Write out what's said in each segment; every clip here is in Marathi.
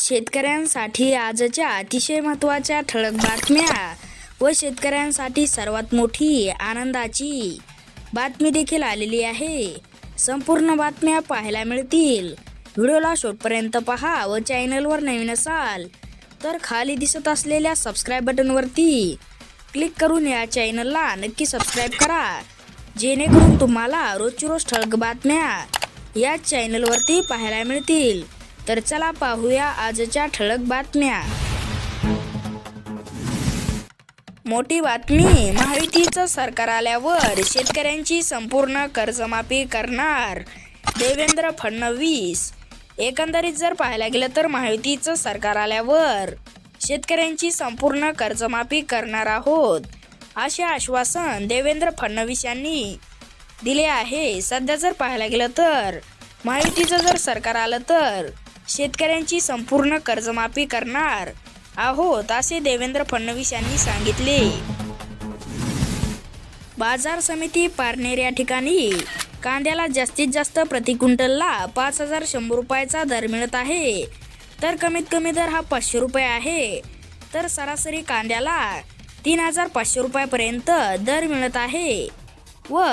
शेतकऱ्यांसाठी आजच्या अतिशय महत्त्वाच्या ठळक बातम्या व शेतकऱ्यांसाठी सर्वात मोठी आनंदाची बातमी देखील आलेली आहे. संपूर्ण बातम्या पाहायला मिळतील. व्हिडिओला शेवटपर्यंत पहा व चॅनलवर नवीन असाल तर खाली दिसत असलेल्या सबस्क्राईब बटनवरती क्लिक करून या चॅनलला नक्की सबस्क्राईब करा. जेणेकरून तुम्हाला रोजची रोज ठळक बातम्या या चॅनलवरती पाहायला मिळतील. तर चला पाहूया आजच्या ठळक बातम्या. मोठी बातमी महायुतीचं सरकार आल्यावर शेतकऱ्यांची संपूर्ण कर्जमाफी करणार. देवेंद्र फडणवीस एकंदरीत जर पाहायला गेलं तर महायुतीचं सरकार आल्यावर शेतकऱ्यांची संपूर्ण कर्जमाफी करणार आहोत असे आश्वासन देवेंद्र फडणवीस यांनी दिले आहे. सध्या जर पाहायला गेलं तर महायुतीचं जर सरकार आलं तर शेतकऱ्यांची संपूर्ण कर्जमाफी करणार. आहोत असे देवेंद्र फडणवीस यांनी सांगितले. बाजार समिती पारनेर या ठिकाणी. कांद्याला जास्तीत जास्त प्रति क्विंटलला पाच हजार शंभर रुपयाचा दर मिळत आहे. तर कमीत कमी दर हा पाचशे रुपये आहे. तर सरासरी कांद्याला तीन हजार पाचशे रुपयापर्यंत दर मिळत आहे. व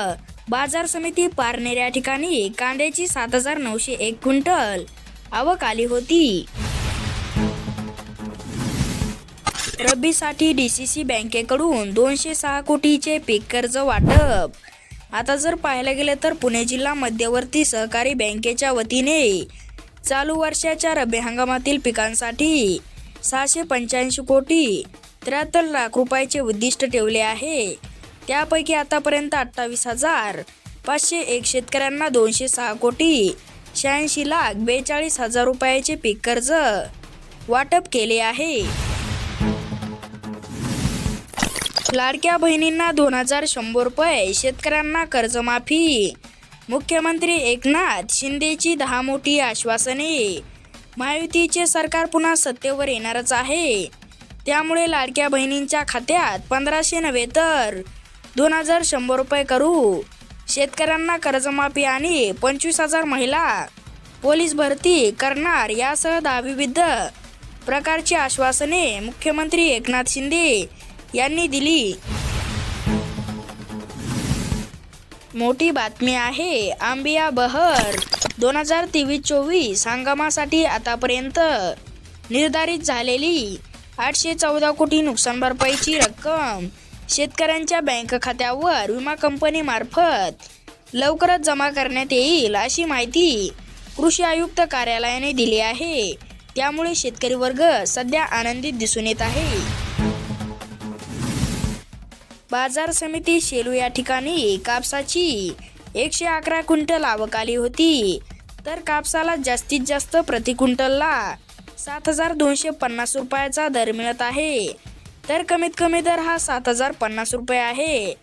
बाजार समिती पारनेर या ठिकाणी कांद्याची सात हजार नऊशे एक क्विंटल आवक आली होती. रब्बीसाठी डी सी सी बँकेकडून दोनशे सहा कोटीचे पीक कर्ज वाटप. आता जर पाहायला गेलं तर पुणे जिल्हा मध्यवर्ती सहकारी बँकेच्या वतीने चालू वर्षाच्या रब्बी हंगामातील पिकांसाठी सहाशे पंच्याऐंशी कोटी त्र्याहत्तर लाख रुपयाचे उद्दिष्ट ठेवले आहे. त्यापैकी आतापर्यंत अठ्ठावीस हजार पाचशे एक शेतकऱ्यांना दोनशे सहा कोटी शहाऐंशी लाख बेचाळीस हजार रुपयाचे पीक कर्ज वाटप केले आहे. लाडक्या बहिणींना दोन हजार शंभर रुपये शेतकऱ्यांना कर्जमाफी. मुख्यमंत्री एकनाथ शिंदेची दहा मोठी आश्वासने. महायुतीचे सरकार पुन्हा सत्तेवर येणारच आहे. त्यामुळे लाडक्या बहिणींच्या खात्यात पंधराशे नव्हे तर दोन हजार शंभर रुपये करू. शेतकऱ्यांना कर्जमाफी आणि पंचवीस हजार महिला पोलीस भरती करणार यासह दहा विविध प्रकारची आश्वासने मुख्यमंत्री एकनाथ शिंदे यांनी दिली. मोठी बातमी आहे आंबिया बहर दोन हजार तेवीस चोवीस हंगामासाठी आतापर्यंत निर्धारित झालेली आठशे चौदा कोटी नुकसान भरपाईची रक्कम शेतकऱ्यांच्या बँक खात्यावर विमा कंपनीमार्फत लवकरच जमा करण्यात येईल अशी माहिती कृषी आयुक्त कार्यालयाने दिली आहे. त्यामुळे शेतकरी वर्ग सध्या आनंदित दिसून येत आहे. बाजार समिती शेलू या ठिकाणी कापसाची एकशे अकरा क्विंटल आवक आली होती. तर कापसाला जास्तीत जास्त प्रति क्विंटलला सात हजार दोनशे पन्नास रुपयाचा दर मिळत आहे. तर कमीत कमी दर हा सात हजार पन्नास रुपये आहे.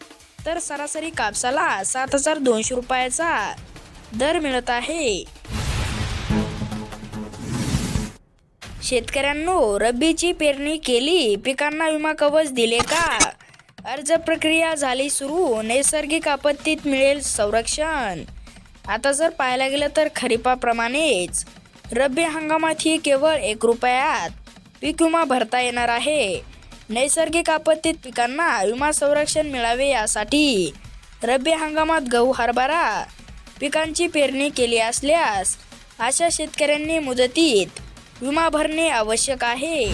तर सरासरी कापसाला सात हजार दोनशे रुपयाचा दर मिळत आहे. शेतकऱ्यांनो रब्बीची पेरणी केली पिकांना विमा कवच दिले का? अर्ज प्रक्रिया झाली सुरू नैसर्गिक आपत्तीत मिळेल संरक्षण. आता जर पाहायला गेलं तर खरीपाप्रमाणेच. रब्बी हंगामातही केवळ एक रुपयात पीक विमा भरता येणार आहे. नैसर्गिक आपत्तीत पिकांना विमा संरक्षण मिळावे यासाठी रब्बी हंगामात गहू हरभरा पिकांची पेरणी केली असल्यास अशा शेतकऱ्यांनी मुदतीत विमा भरणे आवश्यक आहे.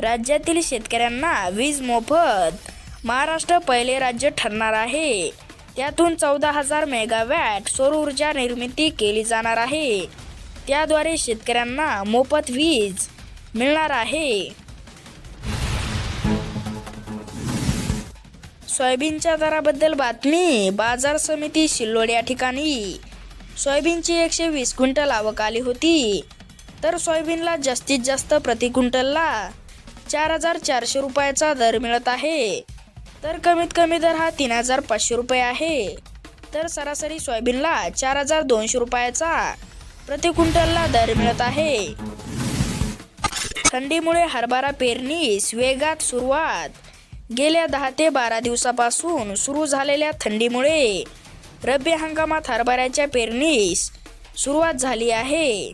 राज्यातील शेतकऱ्यांना वीज मोफत. महाराष्ट्र पहिले राज्य ठरणार आहे. त्यातून चौदा हजार मेगावॅट सौर ऊर्जा निर्मिती केली जाणार आहे. त्याद्वारे शेतकऱ्यांना मोफत वीज मिळणार आहे. सोयाबीनच्या दराबद्दल बातमी बाजार समिती शिल्लोड या ठिकाणी. सोयाबीनची एकशे वीस क्विंटल आवक आली होती. तर सोयाबीनला जास्तीत जास्त प्रति क्विंटलला चार हजार चारशे रुपयाचा दर मिळत आहे. तर कमीत कमी दर हा तीन हजार पाचशे रुपये आहे. तर सरासरी सोयाबीनला चार हजार दोनशे रुपयाचा प्रति क्विंटलला दर मिळत आहे. थंडीमुळे हरभरा पेरणीस वेगात सुरुवात. गेल्या दहा ते बारा दिवसापासून सुरू झालेल्या थंडीमुळे रब्बी हंगामात हरभऱ्याच्या पेरणीस सुरुवात झाली आहे.